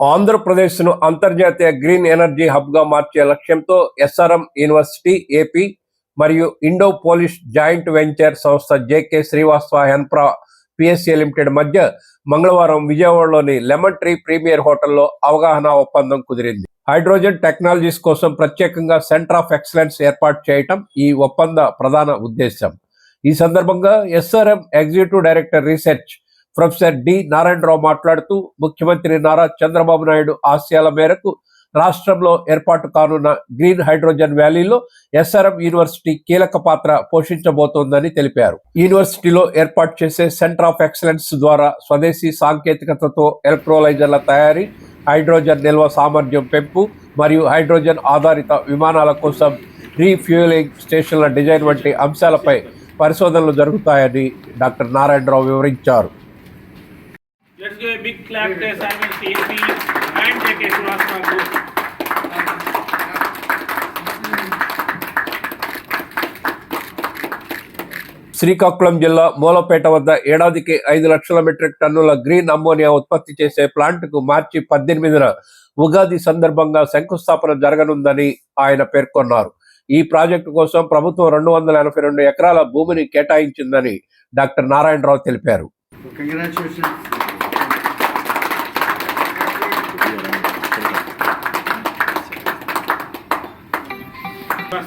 ఆంధ్రప్రదేశ్ను అంతర్జాతీయ green energy హబ్గా మార్చే లక్ష్యంతో ఎస్ఆర్ఎం యూనివర్సిటీ ఏపీ మరియు ఇండో పోలిష్ జాయింట్ వెంచర్ సంస్థ JK Srivastava Hynfra PSC limited మధ్య మంగళవారం విజయవాడలోని లెమన్ ట్రీ ప్రీమియర్ హోటల్లో అవగాహన ఒప్పందం కుదిరింది. హైడ్రోజన్ టెక్నాలజీస్ కోసం ప్రత్యేకంగా సెంటర్ ఆఫ్ ఎక్సలెన్స్ ఏర్పాటు చేయటం ఈ ఒప్పంద ప్రధాన ఉద్దేశం ఈ సందర్భంగా SRM executive director research professor D Narayana Rao మాట్లాడుతూ ముఖ్యమంత్రి నారా చంద్రబాబు నాయుడు ఆశయాల మేరకు రాష్ట్రంలో ఏర్పాటు కానున్న గ్రీన్ హైడ్రోజన్ వ్యాలీలో ఎస్ఆర్ఎం యూనివర్సిటీ కీలక పాత్ర పోషించబోతోందని తెలిపారు. యూనివర్సిటీలో ఏర్పాటు చేసే సెంటర్ ఆఫ్ ఎక్సలెన్స్ ద్వారా స్వదేశీ సాంకేతికతతో ఎలక్ట్రోలైజర్ల తయారీ హైడ్రోజన్ నిల్వ సామర్థ్యం పెంపు మరియు హైడ్రోజన్ ఆధారిత విమానాల కోసం రీఫ్యూయలింగ్ స్టేషన్ల డిజైన్ వంటి అంశాలపై పరిశోధనలు జరుగుతాయని డాక్టర్ నారాయణరావు వివరించారు. Let's give a big clap to Simon CAP and JK Srivastava. Group. Srikakulam జిల్లా మూలపేట వద్ద ఏడాదికి ఐదు లక్షల మెట్రిక్ టన్నుల గ్రీన్ అమ్మోనియా ఉత్పత్తి చేసే ప్లాంట్కు మార్చి పద్దెనిమిదిన ఉగాది సందర్భంగా శంకుస్థాపన జరగనుందని ఆయన పేర్కొన్నారు. ఈ ప్రాజెక్టు కోసం ప్రభుత్వం రెండు వందల ఎనభై రెండు ఎకరాల భూమిని కేటాయించిందని డాక్టర్ నారాయణరావు తెలిపారు.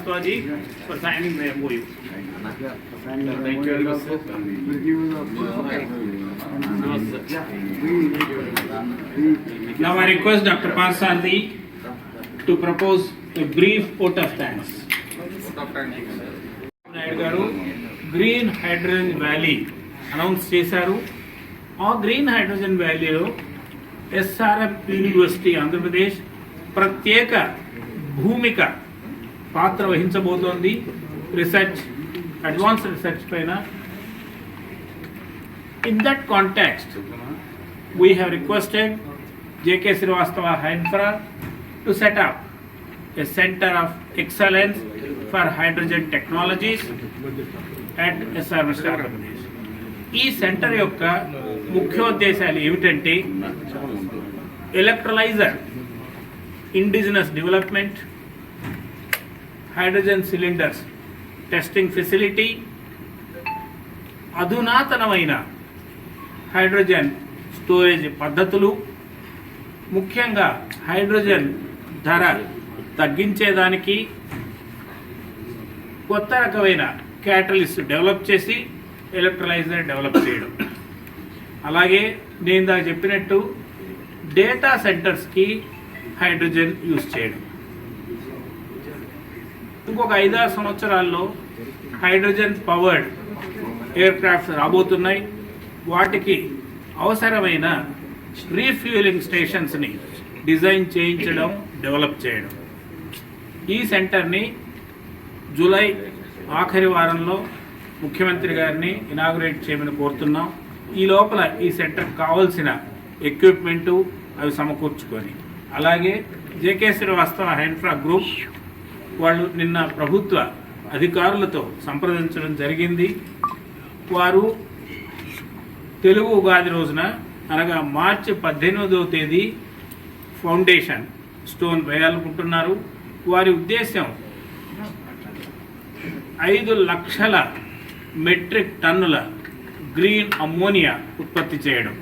study pertaining memory. Thank you very much. sir. No, sir. Now I request Dr. Pansandi to propose a brief vote of thanks. Naidu గారు గ్రీన్ హైడ్రోజన్ వ్యాలీ అనౌన్స్ చేశారు ఆ గ్రీన్ హైడ్రోజన్ వ్యాలీలో ఎస్ఆర్ఎఫ్ యూనివర్సిటీ ఆంధ్రప్రదేశ్ ప్రత్యేక భూమిక పాత్ర వహించబోతోంది. Research advance research పైన. In that context we have requested JK Srivastava Hynfra to set up a centre of excellence for hydrogen technologies at SR ఈ centre యొక్క ముఖ్యోద్దేశాలు ఏమిటంటే electrolyser indigenous development hydrogen cylinders testing facility అధునాతనమైన hydrogen storage పద్ధతులు ముఖ్యంగా hydrogen ధర తగ్గించేదానికి కొత్త రకమైన క్యాటలిస్ట్ డెవలప్ చేసి ఎలక్ట్రలైజర్ డెవలప్ చేయడం. అలాగే నేను దాకా చెప్పినట్టు డేటా సెంటర్స్కి హైడ్రోజన్ యూజ్ చేయడం. ఇంకొక ఐదారు సంవత్సరాల్లో హైడ్రోజన్ పవర్డ్ ఎయిర్ క్రాఫ్ట్స్ రాబోతున్నాయి. వాటికి అవసరమైన రీఫ్యూలింగ్ స్టేషన్స్ని డిజైన్ చేయించడం డెవలప్ చేయడం. ఈ సెంటర్ని జూలై ఆఖరి వారంలో ముఖ్యమంత్రి గారిని ఇనాగురేట్ చేయమని కోరుతున్నాం. ఈ లోపల ఈ సెంటర్ కావాల్సిన ఎక్విప్మెంటు అవి సమకూర్చుకొని. అలాగే జేకే శ్రీవాస్తవ హైన్ఫ్రా గ్రూప్ వాళ్ళు నిన్న ప్రభుత్వ అధికారులతో సంప్రదించడం జరిగింది. వారు తెలుగు ఉగాది రోజున అనగా మార్చి పద్దెనిమిదవ తేదీ ఫౌండేషన్ స్టోన్ వేయాలనుకుంటున్నారు. వారి ఉద్దేశం ఐదు లక్షల మెట్రిక్ టన్నుల గ్రీన్ అమ్మోనియా ఉత్పత్తి చేయడం.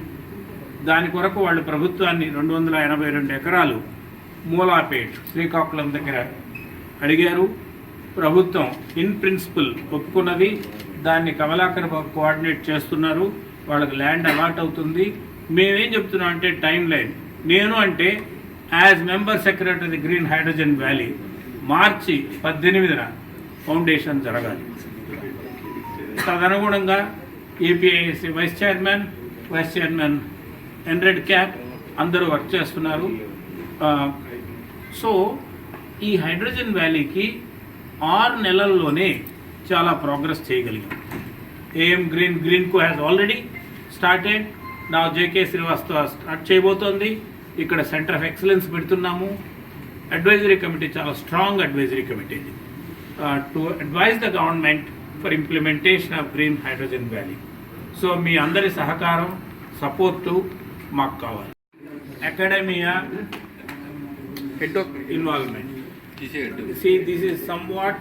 దాని కొరకు వాళ్ళు ప్రభుత్వాన్ని రెండు వందల ఎనభై రెండు ఎకరాలు మూలాపేట్ శ్రీకాకుళం దగ్గర అడిగారు. ప్రభుత్వం ఇన్ ప్రిన్సిపల్ ఒప్పుకున్నది. దాన్ని కమలాకర్ కోఆర్డినేట్ చేస్తున్నారు. వాళ్ళకి ల్యాండ్ అలాట్ అవుతుంది. మేమేం చెప్తున్నాం అంటే టైం లైన్ నేను అంటే as member secretary green hydrogen valley మార్చి పద్దెనిమిదిన ఫౌండేషన్ జరగాలి. తదనుగుణంగా APISC vice chairman vice chairman NREDCAP అందరూ వర్క్ చేస్తున్నారు. సో ఈ హైడ్రోజన్ వ్యాలీకి ఆరు నెలల్లోనే చాలా ప్రోగ్రెస్ చేయగలిగాం. AM green green co has already started నా జేకే శ్రీవాస్తవ స్టార్ట్ చేయబోతోంది. ఇక్కడ సెంటర్ ఆఫ్ ఎక్సలెన్స్ పెడుతున్నాము. అడ్వైజరీ కమిటీ చాలా స్ట్రాంగ్ అడ్వైజరీ కమిటీ ఇది. To advise the government for implementation of green hydrogen valley so మీ అందరి సహకారం సపోర్టు మాకు కావాలి. Academia involvement. See, this is somewhat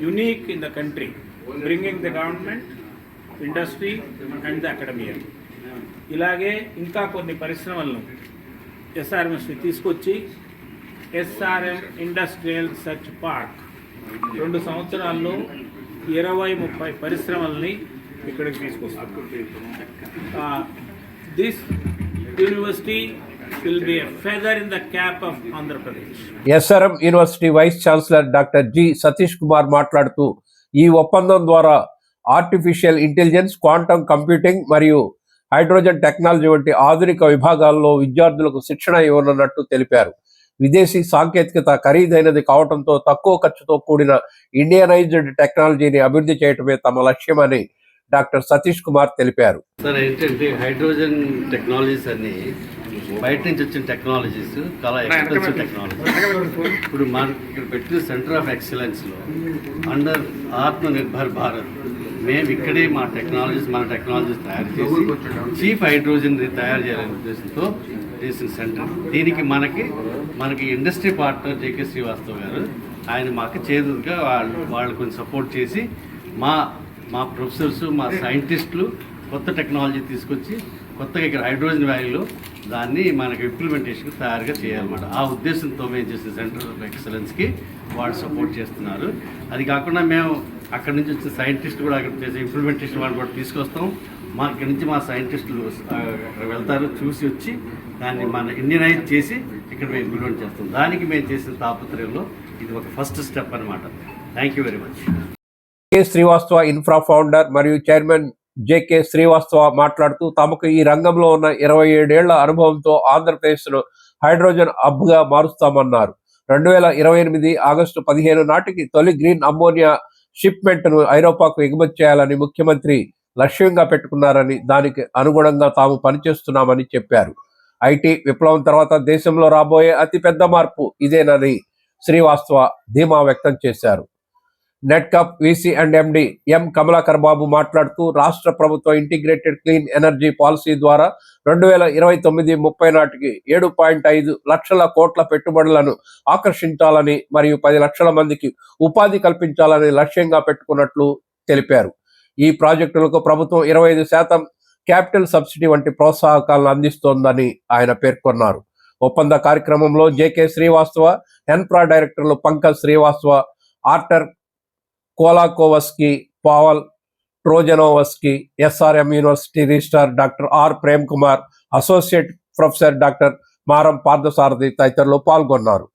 unique in the country, bringing the government, industry and the academia. ఇలాగే ఇంకా కొన్ని పరిశ్రమలను ఎస్ఆర్ఎంఎస్ని తీసుకొచ్చి ఎస్ఆర్ఎం ఇండస్ట్రియల్ సెర్చ్ పార్క్ రెండు సంవత్సరాల్లో ఇరవై ముప్పై పరిశ్రమల్ని ఇక్కడికి తీసుకొస్తాం this university will be a feather in the cap of Andhra Pradesh SRM university vice chancellor doctor G Satish Kumar మాట్లాడుతూ ఈ ఒప్పందం ద్వారా ఆర్టిఫిషియల్ ఇంటెలిజెన్స్ క్వాంటమ్ కంప్యూటింగ్ మరియు హైడ్రోజన్ టెక్నాలజీ వంటి ఆధునిక విభాగాల్లో విద్యార్థులకు శిక్షణ ఇవ్వనున్నట్టు తెలిపారు. విదేశీ సాంకేతికత ఖరీదైనది కావడంతో తక్కువ ఖర్చుతో కూడిన ఇండియనైజ్డ్ టెక్నాలజీని అభివృద్ధి చేయటమే తమ లక్ష్యమని డాక్టర్ సతీష్ కుమార్ తెలిపారు. సార్ ఏంటంటే హైడ్రోజన్ టెక్నాలజీస్ అన్ని బయట నుంచి వచ్చిన టెక్నాలజీస్ చాలా ఎక్స్పెన్సివ్ టెక్నాలజీ ఇప్పుడు మన ఇక్కడ పెట్టిన సెంటర్ ఆఫ్ ఎక్సలెన్స్లో అండర్ ఆత్మ నిర్భర్ భారత్ మేము ఇక్కడే మా టెక్నాలజీస్ మన టెక్నాలజీస్ తయారు చేసి చీప్ హైడ్రోజన్ తయారు చేయాలనే ఉద్దేశంతో చేసిన సెంటర్ దీనికి మనకి మనకి ఇండస్ట్రీ పార్ట్నర్ జేకే శ్రీవాస్తవ్ గారు ఆయన మాకు చేదుగా వాళ్ళు వాళ్ళు కొంచెం సపోర్ట్ చేసి మా మా ప్రొఫెసర్స్ మా సైంటిస్టులు కొత్త టెక్నాలజీ తీసుకొచ్చి కొత్తగా ఇక్కడ హైడ్రోజన్ వ్యాలీలో దాన్ని మనకి ఇంప్లిమెంటేషన్ తయారుగా చేయాలన్నమాట. ఆ ఉద్దేశంతో మేము చేసిన సెంటర్ ఆఫ్ ఎక్సలెన్స్కి వాళ్ళు సపోర్ట్ చేస్తున్నారు. అది కాకుండా మేము అక్కడి నుంచి వచ్చిన సైంటిస్ట్ కూడా అక్కడ చేసే ఇంప్లిమెంటేషన్ వాళ్ళు కూడా తీసుకొస్తాం. మా ఇక్కడి నుంచి మా సైంటిస్టులు అక్కడ వెళ్తారు చూసి వచ్చి దాన్ని మన ఇండియనైజ్ చేసి ఇక్కడ మేము ఇంప్లిమెంట్ చేస్తాం. దానికి మేము చేసిన తాపత్రయంలో ఇది ఒక ఫస్ట్ స్టెప్ అనమాట thank you very much K Srivastava Hynfra founder మరియు చైర్మన్ జేకే శ్రీవాస్తవ మాట్లాడుతూ తమకు ఈ రంగంలో ఉన్న ఇరవై ఏడేళ్ళ అనుభవంతో ఆంధ్రప్రదేశ్ను హైడ్రోజన్ హబ్గా మారుస్తామన్నారు. రెండు వేల ఇరవై ఎనిమిది ఆగస్టు పదిహేను నాటికి తొలి గ్రీన్ అమ్మోనియా షిప్మెంట్ను ఐరోపాకు ఎగుమతి చేయాలని ముఖ్యమంత్రి లక్ష్యంగా పెట్టుకున్నారని దానికి అనుగుణంగా తాము పనిచేస్తున్నామని చెప్పారు. ఐటీ విప్లవం తర్వాత దేశంలో రాబోయే అతిపెద్ద మార్పు ఇదేనని శ్రీవాస్తవ ధీమా వ్యక్తం చేశారు. Net cup VC and MD. M. Kamalakar Babu మాట్లాడుతూ రాష్ట్ర ప్రభుత్వ ఇంటిగ్రేటెడ్ క్లీన్ ఎనర్జీ పాలసీ ద్వారా రెండు వేల ఇరవై తొమ్మిది ముప్పై నాటికి ఏడు పాయింట్ ఐదు లక్షల కోట్ల పెట్టుబడులను ఆకర్షించాలని మరియు పది లక్షల మందికి ఉపాధి కల్పించాలని లక్ష్యంగా పెట్టుకున్నట్లు తెలిపారు. ఈ ప్రాజెక్టులకు ప్రభుత్వం ఇరవై ఐదు శాతం క్యాపిటల్ సబ్సిడీ వంటి ప్రోత్సాహకాలను అందిస్తోందని ఆయన పేర్కొన్నారు. ఒప్పంద కార్యక్రమంలో జేకే శ్రీవాస్తవ ఎన్ప్రా డైరెక్టర్లు Pankaj Srivastava Artur Kolakowski Pawel Trojanowski SRM university registrar doctor R Prem Kumar associate professor doctor Maram Parthasarathi తదితరులు పాల్గొన్నారు.